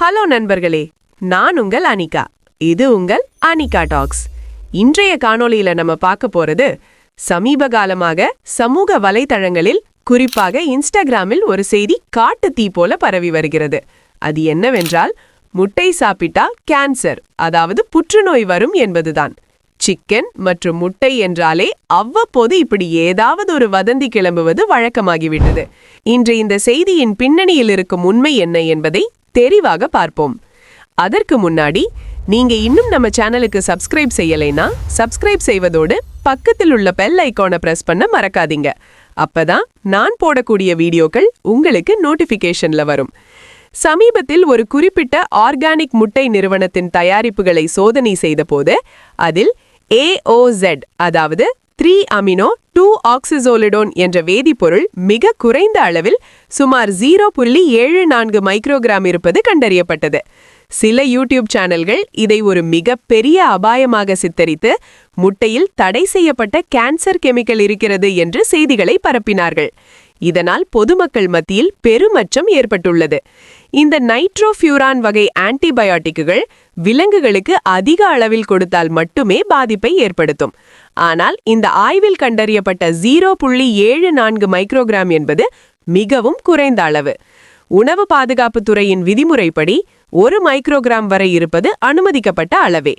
Hello நண்பர்களே நான் உங்கள் அனிகா. இது உங்கள் அனிகா டாக்ஸ். இன்றைய காணொளியில நம்ம பார்க்க போறது சமீப காலமாக சமூக வலைதளங்களில் குறிப்பாக இன்ஸ்டாகிராமில் ஒரு செய்தி காட்டு தீ போல பரவி வருகிறது. அது என்னவென்றால் முட்டை சாப்பிட்டா கேன்சர் அதாவது புற்றுநோய் வரும் என்பதுதான். சிக்கன் மற்றும் முட்டை என்றாலே அவ்வப்போது இப்படி ஏதாவது ஒரு வதந்தி கிளம்புவது வழக்கமாகிவிட்டது. இன்று இந்த செய்தியின் பின்னணியில் இருக்கும் உண்மை என்ன என்பதை தெரிவாக பார்ப்போம். அதற்கு முன்னாடி நீங்க இன்னும் நம்ம சேனலுக்கு சப்ஸ்கிரைப் செய்யலைனா சப்ஸ்கிரைப் செய்வதோடு பக்கத்தில் உள்ள பெல் ஐகானை பிரஸ் பண்ண மறக்காதீங்க. அப்பதான் நான் போடக்கூடிய வீடியோக்கள் உங்களுக்கு நோட்டிபிகேஷன்ல வரும். சமீபத்தில் ஒரு குறிப்பிட்ட ஆர்கானிக் முட்டை நிறுவனத்தின் தயாரிப்புகளை சோதனை செய்தபோது அதில் ஏஓசெட் அதாவது த்ரீ அமினோ டூ ஆக்சிசோலிடோன் என்ற வேதிப்பொருள் மிக குறைந்த அளவில் சுமார் ஜீரோ புள்ளி ஏழு நான்கு மைக்ரோகிராம் இருப்பது கண்டறியப்பட்டது. சில யூடியூப் சேனல்கள் இதை ஒரு மிக பெரிய அபாயமாக சித்தரித்து முட்டையில் தடை செய்யப்பட்ட கேன்சர் கெமிக்கல் இருக்கிறது என்று செய்திகளை பரப்பினார்கள். இதனால் பொதுமக்கள் மத்தியில் பெருமச்சம் ஏற்பட்டுள்ளது. இந்த நைட்ரோஃபியூரான் வகை ஆன்டிபயோட்டிக்குகள் விலங்குகளுக்கு அதிக அளவில் கொடுத்தால் மட்டுமே பாதிப்பை ஏற்படுத்தும். ஆனால் இந்த ஆய்வில் கண்டறியப்பட்ட ஜீரோ புள்ளி ஏழு நான்கு மைக்ரோகிராம் என்பது மிகவும் குறைந்த அளவு. உணவு பாதுகாப்புத் துறையின் விதிமுறைப்படி ஒரு மைக்ரோகிராம் வரை இருப்பது அனுமதிக்கப்பட்ட அளவே.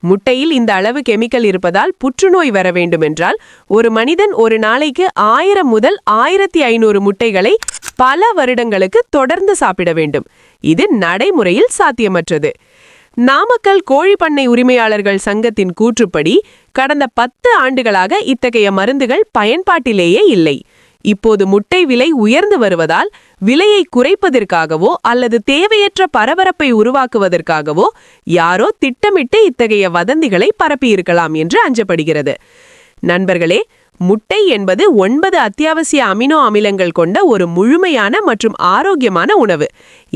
முட்டையில் இந்த அளவு கெமிக்கல் இருப்பதால் புற்றுநோய் வர வேண்டுமென்றால் ஒரு மனிதன் ஒரு நாளைக்கு ஆயிரம் முதல் ஆயிரத்தி ஐநூறு முட்டைகளை பல வருடங்களுக்கு தொடர்ந்து சாப்பிட வேண்டும். இது நடைமுறையில் சாத்தியமற்றது. நாமக்கல் கோழி பண்ணை உரிமையாளர்கள் சங்கத்தின் கூற்றுப்படி கடந்த பத்து ஆண்டுகளாக இத்தகைய மருந்துகள் பயன்பாட்டிலேயே இல்லை. இப்போது முட்டை விலை உயர்ந்து வருவதால் விலையை குறைப்பதற்காகவோ அல்லது தேவையற்ற பரபரப்பை உருவாக்குவதற்காகவோ யாரோ திட்டமிட்டு இத்தகைய வதந்திகளை பரப்பியிருக்கலாம் என்று அஞ்சப்படுகிறது. நண்பர்களே முட்டை என்பது ஒன்பது அத்தியாவசிய அமினோ அமிலங்கள் கொண்ட ஒரு முழுமையான மற்றும் ஆரோக்கியமான உணவு.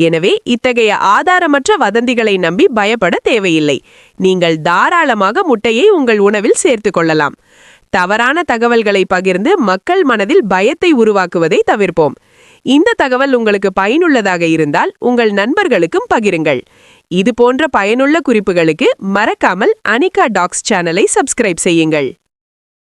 எனவே இத்தகைய ஆதாரமற்ற வதந்திகளை நம்பி பயப்பட தேவையில்லை. நீங்கள் தாராளமாக முட்டையை உங்கள் உணவில் சேர்த்து கொள்ளலாம். தவறான தகவல்களை பகிர்ந்து மக்கள் மனதில் பயத்தை உருவாக்குவதை தவிர்ப்போம். இந்த தகவல் உங்களுக்கு பயனுள்ளதாக இருந்தால் உங்கள் நண்பர்களுக்கும் பகிருங்கள். இது போன்ற பயனுள்ள குறிப்புகளுக்கு மறக்காமல் அனிகா டாக்ஸ் சேனலை சப்ஸ்கிரைப் செய்யுங்கள்.